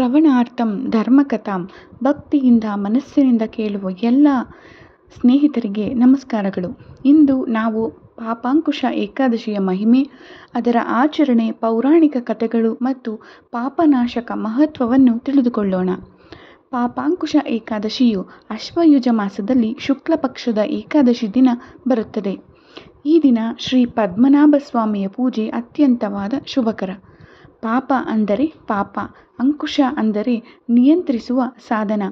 ಶ್ರವಣಾರ್ಥಂ, ಧರ್ಮಕಥಾಂ, ಭಕ್ತಿಯಿಂದ, ಮನಸ್ಸಿನಿಂದ ಕೇಳುವ ಎಲ್ಲ ಸ್ನೇಹಿತರಿಗೆ ನಮಸ್ಕಾರಗಳು. ಇಂದು ನಾವು ಪಾಪಾಂಕುಶ ಏಕಾದಶಿಯ ಮಹಿಮೆ, ಅದರ ಆಚರಣೆ, ಪೌರಾಣಿಕ ಕಥೆಗಳು ಮತ್ತು ಪಾಪನಾಶಕ ಮಹತ್ವವನ್ನು ತಿಳಿದುಕೊಳ್ಳೋಣ. ಪಾಪಾಂಕುಶ ಏಕಾದಶಿಯು ಅಶ್ವಯುಜ ಮಾಸದಲ್ಲಿ ಶುಕ್ಲ ಪಕ್ಷದ ಏಕಾದಶಿ ದಿನ ಬರುತ್ತದೆ. ಈ ದಿನ ಶ್ರೀ ಪದ್ಮನಾಭ ಸ್ವಾಮಿಯ ಪೂಜೆ ಅತ್ಯಂತವಾದ ಶುಭಕರ. ಪಾಪ ಅಂದರೆ ಪಾಪ, ಅಂಕುಶ ಅಂದರೆ ನಿಯಂತ್ರಿಸುವ ಸಾಧನ.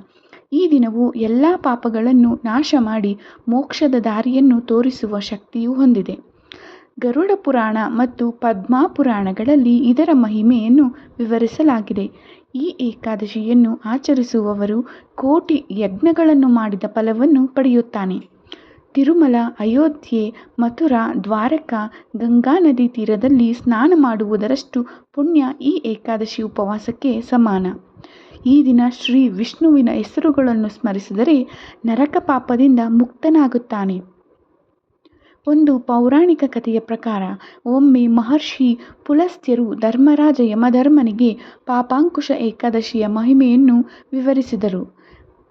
ಈ ದಿನವು ಎಲ್ಲ ಪಾಪಗಳನ್ನು ನಾಶ ಮಾಡಿ ಮೋಕ್ಷದ ದಾರಿಯನ್ನು ತೋರಿಸುವ ಶಕ್ತಿಯು ಹೊಂದಿದೆ. ಗರುಡ ಪುರಾಣ ಮತ್ತು ಪದ್ಮಾ ಪುರಾಣಗಳಲ್ಲಿ ಇದರ ಮಹಿಮೆಯನ್ನು ವಿವರಿಸಲಾಗಿದೆ. ಈ ಏಕಾದಶಿಯನ್ನು ಆಚರಿಸುವವರು ಕೋಟಿ ಯಜ್ಞಗಳನ್ನು ಮಾಡಿದ ಫಲವನ್ನು ಪಡೆಯುತ್ತಾನೆ. ತಿರುಮಲ, ಅಯೋಧ್ಯೆ, ಮಥುರಾ, ದ್ವಾರಕಾ, ಗಂಗಾ ನದಿ ತೀರದಲ್ಲಿ ಸ್ನಾನ ಮಾಡುವುದರಷ್ಟು ಪುಣ್ಯ ಈ ಏಕಾದಶಿ ಉಪವಾಸಕ್ಕೆ ಸಮಾನ. ಈ ದಿನ ಶ್ರೀ ವಿಷ್ಣುವಿನ ಹೆಸರುಗಳನ್ನು ಸ್ಮರಿಸಿದರೆ ನರಕ ಪಾಪದಿಂದ ಮುಕ್ತನಾಗುತ್ತಾನೆ. ಒಂದು ಪೌರಾಣಿಕ ಕಥೆಯ ಪ್ರಕಾರ, ಒಮ್ಮೆ ಮಹರ್ಷಿ ಪುಲಸ್ತ್ಯರು ಧರ್ಮರಾಜ ಯಮಧರ್ಮನಿಗೆ ಪಾಪಾಂಕುಶ ಏಕಾದಶಿಯ ಮಹಿಮೆಯನ್ನು ವಿವರಿಸಿದರು.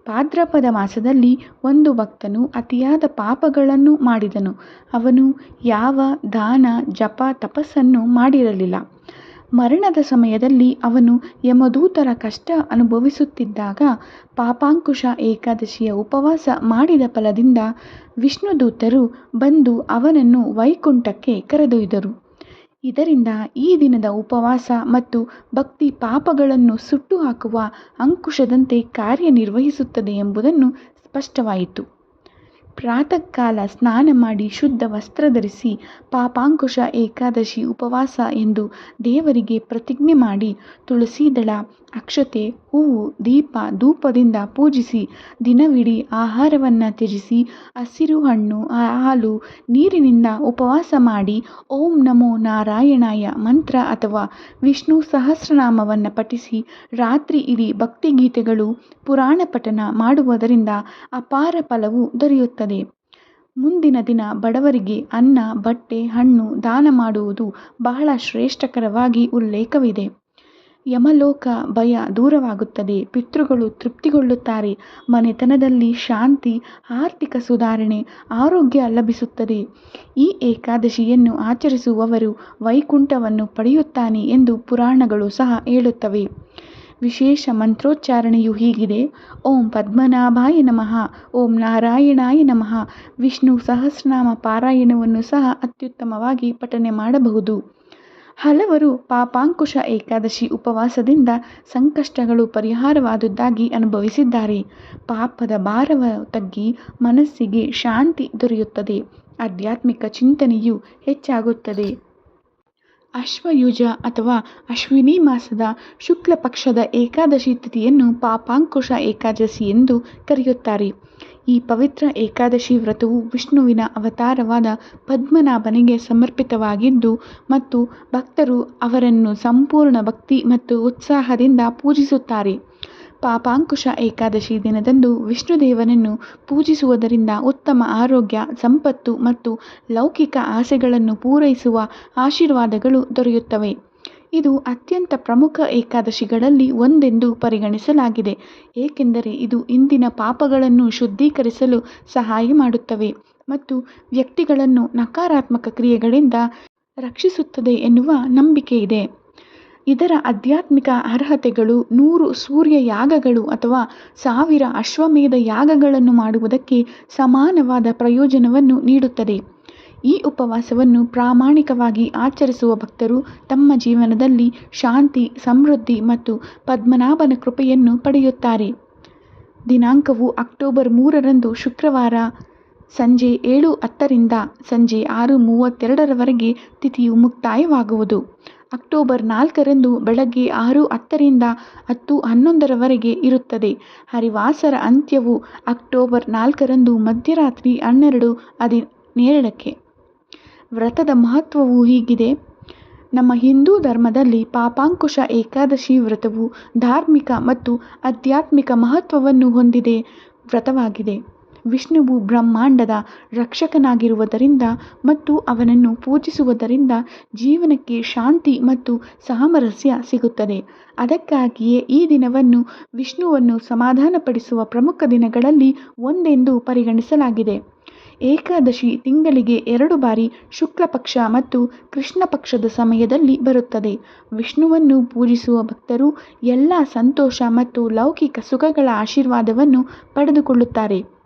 ಭಾದ್ರಪದ ಮಾಸದಲ್ಲಿ ಒಂದು ಭಕ್ತನು ಅತಿಯಾದ ಪಾಪಗಳನ್ನು ಮಾಡಿದನು. ಅವನು ಯಾವ ದಾನ, ಜಪ, ತಪಸ್ಸನ್ನು ಮಾಡಿರಲಿಲ್ಲ. ಮರಣದ ಸಮಯದಲ್ಲಿ ಅವನು ಯಮದೂತರ ಕಷ್ಟ ಅನುಭವಿಸುತ್ತಿದ್ದಾಗ ಪಾಪಾಂಕುಶ ಏಕಾದಶಿಯ ಉಪವಾಸ ಮಾಡಿದ ಫಲದಿಂದ ವಿಷ್ಣುದೂತರು ಬಂದು ಅವನನ್ನು ವೈಕುಂಠಕ್ಕೆ ಕರೆದೊಯ್ದರು. ಇದರಿಂದ ಈ ದಿನದ ಉಪವಾಸ ಮತ್ತು ಭಕ್ತಿ ಪಾಪಗಳನ್ನು ಸುಟ್ಟು ಹಾಕುವ ಅಂಕುಶದಂತೆ ಕಾರ್ಯನಿರ್ವಹಿಸುತ್ತದೆ ಎಂಬುದನ್ನು ಸ್ಪಷ್ಟವಾಯಿತು. ಪ್ರಾತಃಕಾಲ ಸ್ನಾನ ಮಾಡಿ ಶುದ್ಧ ವಸ್ತ್ರ ಧರಿಸಿ ಪಾಪಾಂಕುಶ ಏಕಾದಶಿ ಉಪವಾಸ ಎಂದು ದೇವರಿಗೆ ಪ್ರತಿಜ್ಞೆ ಮಾಡಿ ತುಳಸಿ ದಳ ಅಕ್ಷತೆ, ಹೂವು, ದೀಪ, ಧೂಪದಿಂದ ಪೂಜಿಸಿ, ದಿನವಿಡೀ ಆಹಾರವನ್ನು ತ್ಯಜಿಸಿ, ಹಸಿರು ಹಣ್ಣು ಹಾಲು ನೀರಿನಿಂದ ಉಪವಾಸ ಮಾಡಿ, ಓಂ ನಮೋ ನಾರಾಯಣಾಯ ಮಂತ್ರ ಅಥವಾ ವಿಷ್ಣು ಸಹಸ್ರನಾಮವನ್ನು ಪಠಿಸಿ, ರಾತ್ರಿ ಇಡೀ ಭಕ್ತಿಗೀತೆಗಳು ಪುರಾಣ ಪಠನ ಮಾಡುವುದರಿಂದ ಅಪಾರ ಫಲವು ದೊರೆಯುತ್ತದೆ. ಮುಂದಿನ ದಿನ ಬಡವರಿಗೆ ಅನ್ನ, ಬಟ್ಟೆ, ಹಣ್ಣು ದಾನ ಮಾಡುವುದು ಬಹಳ ಶ್ರೇಷ್ಠಕರವಾಗಿ ಉಲ್ಲೇಖವಿದೆ. ಯಮಲೋಕ ಭಯ ದೂರವಾಗುತ್ತದೆ, ಪಿತೃಗಳು ತೃಪ್ತಿಗೊಳ್ಳುತ್ತಾರೆ, ಮನೆತನದಲ್ಲಿ ಶಾಂತಿ, ಆರ್ಥಿಕ ಸುಧಾರಣೆ, ಆರೋಗ್ಯ ಲಭಿಸುತ್ತದೆ. ಈ ಏಕಾದಶಿಯನ್ನು ಆಚರಿಸುವವರು ವೈಕುಂಠವನ್ನು ಪಡೆಯುತ್ತಾನೆ ಎಂದು ಪುರಾಣಗಳು ಸಹ ಹೇಳುತ್ತವೆ. ವಿಶೇಷ ಮಂತ್ರೋಚ್ಚಾರಣೆಯು ಹೀಗಿದೆ. ಓಂ ಪದ್ಮನಾಭಾಯ ನಮಃ, ಓಂ ನಾರಾಯಣಾಯ ನಮಃ, ವಿಷ್ಣು ಸಹಸ್ರನಾಮ ಪಾರಾಯಣವನ್ನು ಸಹ ಅತ್ಯುತ್ತಮವಾಗಿ ಪಠನೆ ಮಾಡಬಹುದು. ಹಲವರು ಪಾಪಾಂಕುಶ ಏಕಾದಶಿ ಉಪವಾಸದಿಂದ ಸಂಕಷ್ಟಗಳು ಪರಿಹಾರವಾದುದಾಗಿ ಅನುಭವಿಸಿದ್ದಾರೆ. ಪಾಪದ ಭಾರವ ತಗ್ಗಿ ಮನಸ್ಸಿಗೆ ಶಾಂತಿ ದೊರೆಯುತ್ತದೆ. ಆಧ್ಯಾತ್ಮಿಕ ಚಿಂತನೆಯು ಹೆಚ್ಚಾಗುತ್ತದೆ. ಅಶ್ವಯುಜ ಅಥವಾ ಅಶ್ವಿನಿ ಮಾಸದ ಶುಕ್ಲ ಪಕ್ಷದ ಏಕಾದಶಿ ತಿಥಿಯನ್ನು ಪಾಪಾಂಕುಶ ಏಕಾದಶಿ ಎಂದು ಕರೆಯುತ್ತಾರೆ. ಈ ಪವಿತ್ರ ಏಕಾದಶಿ ವ್ರತವು ವಿಷ್ಣುವಿನ ಅವತಾರವಾದ ಪದ್ಮನಾಭನಿಗೆ ಸಮರ್ಪಿತವಾಗಿದ್ದು ಮತ್ತು ಭಕ್ತರು ಅವರನ್ನು ಸಂಪೂರ್ಣ ಭಕ್ತಿ ಮತ್ತು ಉತ್ಸಾಹದಿಂದ ಪೂಜಿಸುತ್ತಾರೆ. ಪಾಪಾಂಕುಶ ಏಕಾದಶಿ ದಿನದಂದು ವಿಷ್ಣುದೇವನನ್ನು ಪೂಜಿಸುವುದರಿಂದ ಉತ್ತಮ ಆರೋಗ್ಯ, ಸಂಪತ್ತು ಮತ್ತು ಲೌಕಿಕ ಆಸೆಗಳನ್ನು ಪೂರೈಸುವ ಆಶೀರ್ವಾದಗಳು ದೊರೆಯುತ್ತವೆ. ಇದು ಅತ್ಯಂತ ಪ್ರಮುಖ ಏಕಾದಶಿಗಳಲ್ಲಿ ಒಂದೆಂದು ಪರಿಗಣಿಸಲಾಗಿದೆ. ಏಕೆಂದರೆ ಇದು ಇಂದಿನ ಪಾಪಗಳನ್ನು ಶುದ್ಧೀಕರಿಸಲು ಸಹಾಯ ಮಾಡುತ್ತವೆ ಮತ್ತು ವ್ಯಕ್ತಿಗಳನ್ನು ನಕಾರಾತ್ಮಕ ಕ್ರಿಯೆಗಳಿಂದ ರಕ್ಷಿಸುತ್ತದೆ ಎನ್ನುವ ನಂಬಿಕೆಯಿದೆ. ಇದರ ಆಧ್ಯಾತ್ಮಿಕ ಅರ್ಹತೆಗಳು ನೂರು ಸೂರ್ಯ ಯಾಗಗಳು ಅಥವಾ ಸಾವಿರ ಅಶ್ವಮೇಧ ಯಾಗಗಳನ್ನು ಮಾಡುವುದಕ್ಕೆ ಸಮಾನವಾದ ಪ್ರಯೋಜನವನ್ನು ನೀಡುತ್ತದೆ. ಈ ಉಪವಾಸವನ್ನು ಪ್ರಾಮಾಣಿಕವಾಗಿ ಆಚರಿಸುವ ಭಕ್ತರು ತಮ್ಮ ಜೀವನದಲ್ಲಿ ಶಾಂತಿ, ಸಮೃದ್ಧಿ ಮತ್ತು ಪದ್ಮನಾಭನ ಕೃಪೆಯನ್ನು ಪಡೆಯುತ್ತಾರೆ. ದಿನಾಂಕವು ಅಕ್ಟೋಬರ್ ಮೂರರಂದು ಶುಕ್ರವಾರ ಸಂಜೆ ಏಳು ಹತ್ತರಿಂದ ಸಂಜೆ ಆರು ಮೂವತ್ತೆರಡರವರೆಗೆ ತಿಥಿಯು ಮುಕ್ತಾಯವಾಗುವುದು. ಅಕ್ಟೋಬರ್ ನಾಲ್ಕರಂದು ಬೆಳಗ್ಗೆ ಆರು ಹತ್ತರಿಂದ ಹತ್ತು ಹನ್ನೊಂದರವರೆಗೆ ಇರುತ್ತದೆ. ಹರಿವಾಸರ ಅಂತ್ಯವು ಅಕ್ಟೋಬರ್ ನಾಲ್ಕರಂದು ಮಧ್ಯರಾತ್ರಿ ಹನ್ನೆರಡು ಹದಿನೇಳಕ್ಕೆ. ವ್ರತದ ಮಹತ್ವವು ಹೀಗಿದೆ. ನಮ್ಮ ಹಿಂದೂ ಧರ್ಮದಲ್ಲಿ ಪಾಪಾಂಕುಶ ಏಕಾದಶಿ ವ್ರತವು ಧಾರ್ಮಿಕ ಮತ್ತು ಆಧ್ಯಾತ್ಮಿಕ ಮಹತ್ವವನ್ನು ಹೊಂದಿದೆ. ವ್ರತವಾಗಿದೆ. ವಿಷ್ಣುವು ಬ್ರಹ್ಮಾಂಡದ ರಕ್ಷಕನಾಗಿರುವುದರಿಂದ ಮತ್ತು ಅವನನ್ನು ಪೂಜಿಸುವುದರಿಂದ ಜೀವನಕ್ಕೆ ಶಾಂತಿ ಮತ್ತು ಸಾಮರಸ್ಯ ಸಿಗುತ್ತದೆ. ಅದಕ್ಕಾಗಿಯೇ ಈ ದಿನವನ್ನು ವಿಷ್ಣುವನ್ನು ಸಮಾಧಾನಪಡಿಸುವ ಪ್ರಮುಖ ದಿನಗಳಲ್ಲಿ ಒಂದೆಂದು ಪರಿಗಣಿಸಲಾಗಿದೆ. ಏಕಾದಶಿ ತಿಂಗಳಿಗೆ ಎರಡು ಬಾರಿ ಶುಕ್ಲ ಪಕ್ಷ ಮತ್ತು ಕೃಷ್ಣ ಪಕ್ಷದ ಸಮಯದಲ್ಲಿ ಬರುತ್ತದೆ. ವಿಷ್ಣುವನ್ನು ಪೂಜಿಸುವ ಭಕ್ತರು ಎಲ್ಲ ಸಂತೋಷ ಮತ್ತು ಲೌಕಿಕ ಸುಖಗಳ ಆಶೀರ್ವಾದವನ್ನು ಪಡೆದುಕೊಳ್ಳುತ್ತಾರೆ.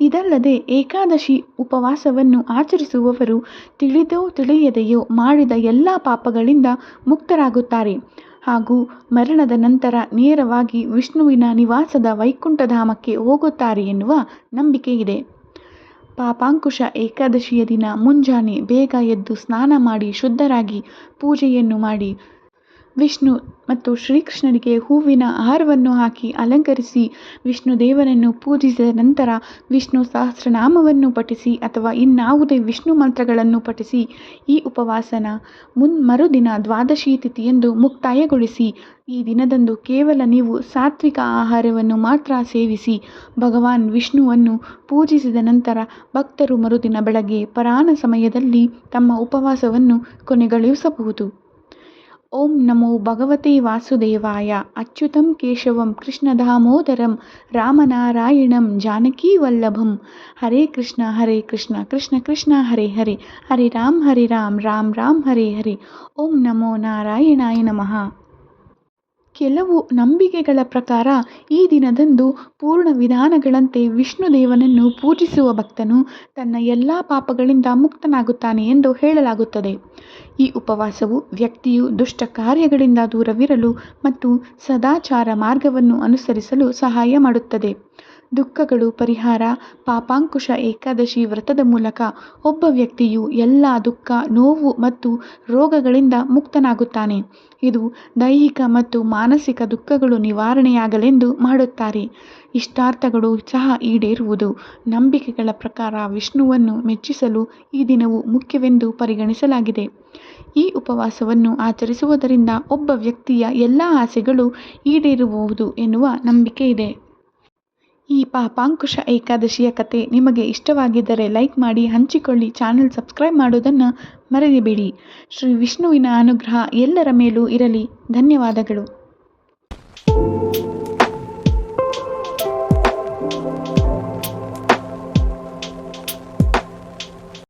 ಇದಲ್ಲದೆ ಏಕಾದಶಿ ಉಪವಾಸವನ್ನು ಆಚರಿಸುವವರು ತಿಳಿದೋ ತಿಳಿಯದೆಯೋ ಮಾಡಿದ ಎಲ್ಲ ಪಾಪಗಳಿಂದ ಮುಕ್ತರಾಗುತ್ತಾರೆ. ಹಾಗೂ ಮರಣದ ನಂತರ ನೇರವಾಗಿ ವಿಷ್ಣುವಿನ ನಿವಾಸದ ವೈಕುಂಠಧಾಮಕ್ಕೆ ಹೋಗುತ್ತಾರೆ ಎನ್ನುವ ನಂಬಿಕೆ ಇದೆ. ಪಾಪಾಂಕುಶ ಏಕಾದಶಿಯ ದಿನ ಮುಂಜಾನೆ ಬೇಗ ಎದ್ದು ಸ್ನಾನ ಮಾಡಿ ಶುದ್ಧರಾಗಿ ಪೂಜೆಯನ್ನು ಮಾಡಿ ವಿಷ್ಣು ಮತ್ತು ಶ್ರೀಕೃಷ್ಣನಿಗೆ ಹೂವಿನ ಹಾರವನ್ನು ಹಾಕಿ ಅಲಂಕರಿಸಿ ವಿಷ್ಣು ದೇವರನ್ನು ಪೂಜಿಸಿದ ನಂತರ ವಿಷ್ಣು ಸಹಸ್ರನಾಮವನ್ನು ಪಠಿಸಿ ಅಥವಾ ಇನ್ನಾವುದೇ ವಿಷ್ಣು ಮಂತ್ರಗಳನ್ನು ಪಠಿಸಿ ಈ ಉಪವಾಸನ ಮುನ್ ಮರುದಿನ ದ್ವಾದಶಿ ತಿಥಿಯೆಂದು ಮುಕ್ತಾಯಗೊಳಿಸಿ ಈ ದಿನದಂದು ಕೇವಲ ನೀವು ಸಾತ್ವಿಕ ಆಹಾರವನ್ನು ಮಾತ್ರ ಸೇವಿಸಿ ಭಗವಾನ್ ವಿಷ್ಣುವನ್ನು ಪೂಜಿಸಿದ ನಂತರ ಭಕ್ತರು ಮರುದಿನ ಬೆಳಗ್ಗೆ ಪರಾನ ಸಮಯದಲ್ಲಿ ತಮ್ಮ ಉಪವಾಸವನ್ನು ಕೊನೆಗೊಳಿಸಬಹುದು ओम नमो भगवते वासुदेवाय। अच्युत केशव कृष्णदामोदरं रामनारायणं जानकीवल्लभं हरे कृष्ण हरे कृष्ण कृष्ण कृष्ण, हरे हरे। हरे राम हरे राम राम राम, हरे हरे। ओम नमो नारायणाय नमः। ಕೆಲವು ನಂಬಿಕೆಗಳ ಪ್ರಕಾರ ಈ ದಿನದಂದು ಪೂರ್ಣ ವಿಧಾನಗಳಂತೆ ವಿಷ್ಣು ದೇವನನ್ನು ಪೂಜಿಸುವ ಭಕ್ತನು ತನ್ನ ಎಲ್ಲ ಪಾಪಗಳಿಂದ ಮುಕ್ತನಾಗುತ್ತಾನೆ ಎಂದು ಹೇಳಲಾಗುತ್ತದೆ. ಈ ಉಪವಾಸವು ವ್ಯಕ್ತಿಯು ದುಷ್ಟ ಕಾರ್ಯಗಳಿಂದ ದೂರವಿರಲು ಮತ್ತು ಸದಾಚಾರ ಮಾರ್ಗವನ್ನು ಅನುಸರಿಸಲು ಸಹಾಯ ಮಾಡುತ್ತದೆ. ದುಃಖಗಳು, ಪರಿಹಾರ, ಪಾಪಾಂಕುಶ ಏಕಾದಶಿ ವ್ರತದ ಮೂಲಕ ಒಬ್ಬ ವ್ಯಕ್ತಿಯು ಎಲ್ಲ ದುಃಖ, ನೋವು ಮತ್ತು ರೋಗಗಳಿಂದ ಮುಕ್ತನಾಗುತ್ತಾನೆ. ಇದು ದೈಹಿಕ ಮತ್ತು ಮಾನಸಿಕ ದುಃಖಗಳು ನಿವಾರಣೆಯಾಗಲೆಂದು ಮಾಡುತ್ತಾರೆ. ಇಷ್ಟಾರ್ಥಗಳು ಸಹ ಈಡೇರುವುದು. ನಂಬಿಕೆಗಳ ಪ್ರಕಾರ ವಿಷ್ಣುವನ್ನು ಮೆಚ್ಚಿಸಲು ಈ ದಿನವು ಮುಖ್ಯವೆಂದು ಪರಿಗಣಿಸಲಾಗಿದೆ. ಈ ಉಪವಾಸವನ್ನು ಆಚರಿಸುವುದರಿಂದ ಒಬ್ಬ ವ್ಯಕ್ತಿಯ ಎಲ್ಲ ಆಸೆಗಳು ಈಡೇರುವುದು ಎನ್ನುವ ನಂಬಿಕೆ ಇದೆ ಈ ಪಾಪಾಂಕುಶ ಏಕಾದಶಿಯ ಕತೆ ನಿಮಗೆ ಇಷ್ಟವಾಗಿದ್ದರೆ ಲೈಕ್ ಮಾಡಿ, ಹಂಚಿಕೊಳ್ಳಿ, ಚಾನೆಲ್ ಸಬ್ಸ್ಕ್ರೈಬ್ ಮಾಡೋದನ್ನು ಮರೆಯಬೇಡಿ. ಶ್ರೀ ವಿಷ್ಣುವಿನ ಅನುಗ್ರಹ ಎಲ್ಲರ ಮೇಲೂ ಇರಲಿ. ಧನ್ಯವಾದಗಳು.